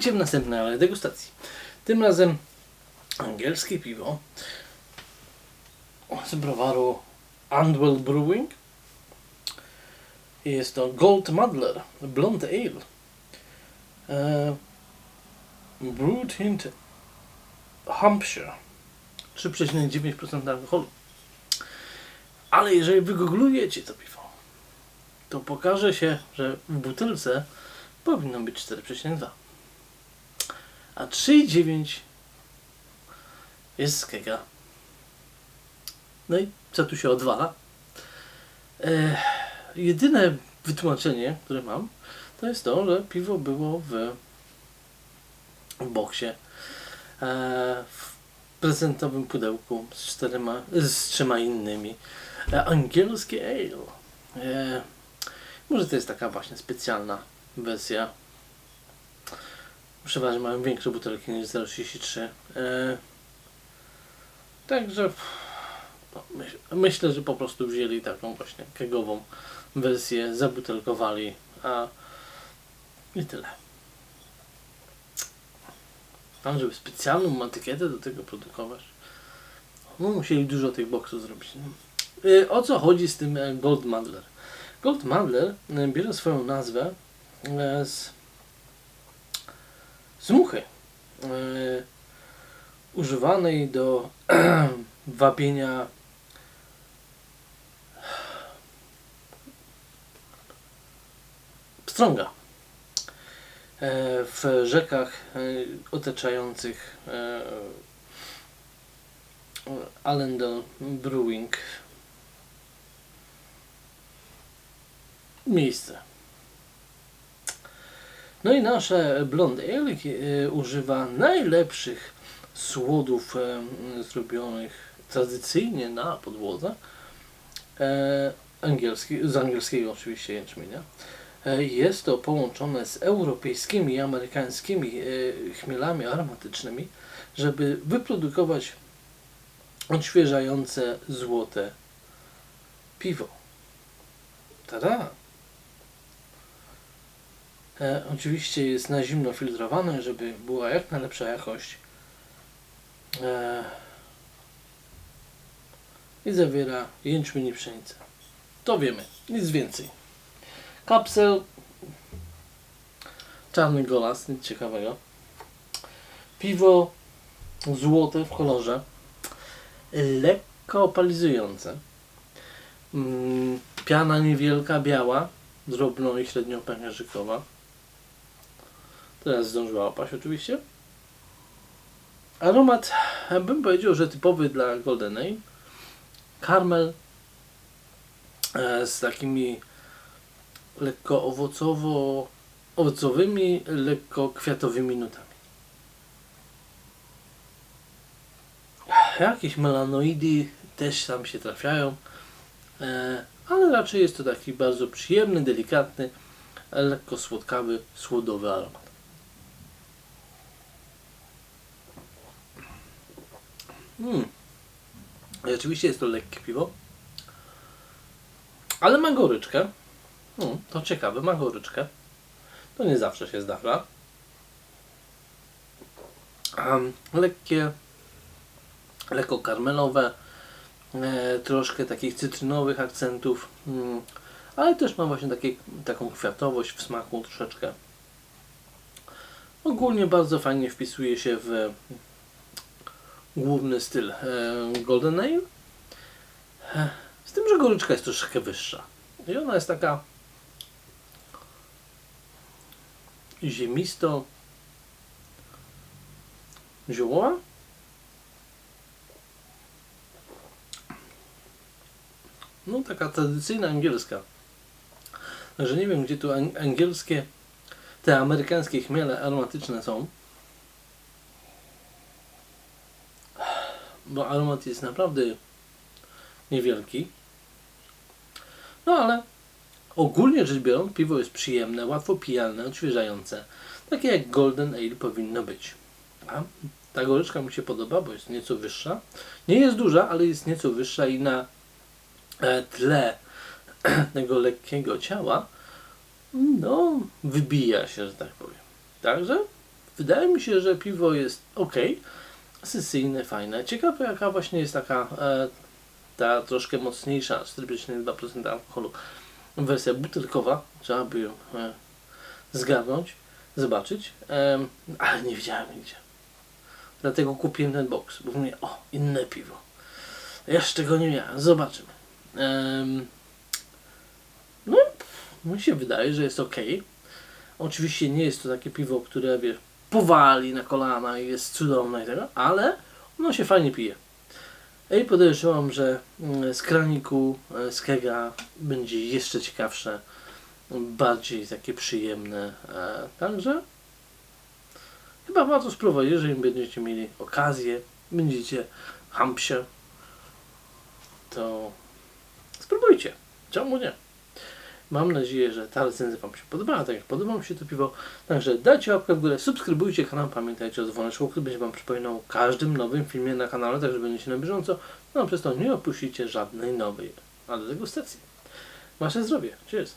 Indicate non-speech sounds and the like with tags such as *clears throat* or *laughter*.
Witajcie w następnej degustacji. Tym razem angielskie piwo z browaru Andwell Brewing. Jest to Gold Muddler Blonde Ale. E, brewed in Hampshire. 3,9% alkoholu. Ale jeżeli wygooglujecie to piwo, to pokaże się, że w butelce powinno być 4,2. A 3,9 jest z kega. No i co tu się odwala? E, jedyne wytłumaczenie, które mam, to jest to, że piwo było w, w boksie. E, w prezentowym pudełku z, czterema, z trzema innymi. E, angielskie ale. E, może to jest taka właśnie specjalna wersja. Przeważnie mają większe butelki niż 0,33. E, także no, myśl, myślę, że po prostu wzięli taką właśnie kegową wersję, zabutelkowali, a i tyle. Tam, żeby specjalną etykietę do tego produkować, no musieli dużo tych boksów zrobić. E, o co chodzi z tym e, Gold Muddler? Gold e, bierze swoją nazwę z, z muchy e, używanej do *clears throat* wabienia pstrąga e, w rzekach e, otaczających Allendale Brewing miejsce. No i nasze Blonde Ale e, używa najlepszych słodów e, zrobionych tradycyjnie na podłodze e, angielski, z angielskiego oczywiście jęczmienia. Jest to połączone z europejskimi i amerykańskimi chmielami aromatycznymi, żeby wyprodukować odświeżające złote piwo. Tada! E, oczywiście jest na zimno filtrowane, żeby była jak najlepsza jakość. E, I zawiera jęczmień i pszenicę. To wiemy, nic więcej. Kapsel, czarny golas, nic ciekawego. Piwo złote w kolorze, lekko opalizujące. Mm, piana niewielka, biała, drobno i średnio pęcherzykowa. Teraz zdążyła opaść oczywiście. Aromat, bym powiedział, że typowy dla Goldenej. Karmel e, z takimi lekko owocowo owocowymi, lekko kwiatowymi nutami. Jakieś melanoidy też tam się trafiają, e, ale raczej jest to taki bardzo przyjemny, delikatny, lekko słodkawy, słodowy aromat. Mm. I oczywiście jest to lekkie piwo, ale ma goryczkę. Mm, to ciekawe, ma goryczkę. To nie zawsze się zdarza. Um, lekkie, lekko karmelowe, e, troszkę takich cytrynowych akcentów, mm, ale też ma właśnie takie, taką kwiatowość w smaku troszeczkę. Ogólnie bardzo fajnie wpisuje się w główny styl e, Golden Ale. E, Z tym, że goryczka jest troszeczkę wyższa. I ona jest taka ziemisto ziołowa. No taka tradycyjna angielska. Że nie wiem gdzie tu an- angielskie, te amerykańskie chmiele aromatyczne są. Bo aromat jest naprawdę niewielki. No ale ogólnie rzecz biorąc, piwo jest przyjemne, łatwo pijalne, odświeżające. Takie jak Golden Ale powinno być. A ta goryczka mi się podoba, bo jest nieco wyższa. Nie jest duża, ale jest nieco wyższa i na e, tle *clears throat* tego lekkiego ciała no, wybija się, że tak powiem. Także wydaje mi się, że piwo jest ok, sesyjne, fajne. Ciekawe jaka właśnie jest taka e, ta troszkę mocniejsza, 4,2% alkoholu wersja butelkowa. Trzeba by ją e, zgarnąć, zobaczyć, Em, ale nie widziałem nigdzie. Dlatego kupiłem ten box, bo mówię, o, inne piwo. Jeszcze go nie miałem, zobaczymy. Em, no, mi się wydaje, że jest ok. Oczywiście nie jest to takie piwo, które wiesz, powali na kolana i jest cudowne i tego, ale ono się fajnie pije. I podejrzewam, że mm, z kraniku, e, z kega będzie jeszcze ciekawsze, bardziej takie przyjemne. e, Także chyba warto spróbować, jeżeli będziecie mieli okazję, będziecie w Hampshire, to spróbujcie. Czemu nie? Mam nadzieję, że ta recenzja Wam się podobała, tak jak podoba mi się to piwo. Także dajcie łapkę w górę, subskrybujcie kanał, pamiętajcie o dzwoneczku, który będzie Wam przypominał o każdym nowym filmie na kanale, tak że będziecie na bieżąco. No a przez to nie opuścicie żadnej nowej, ale degustacji. Wasze zdrowie. Cheers!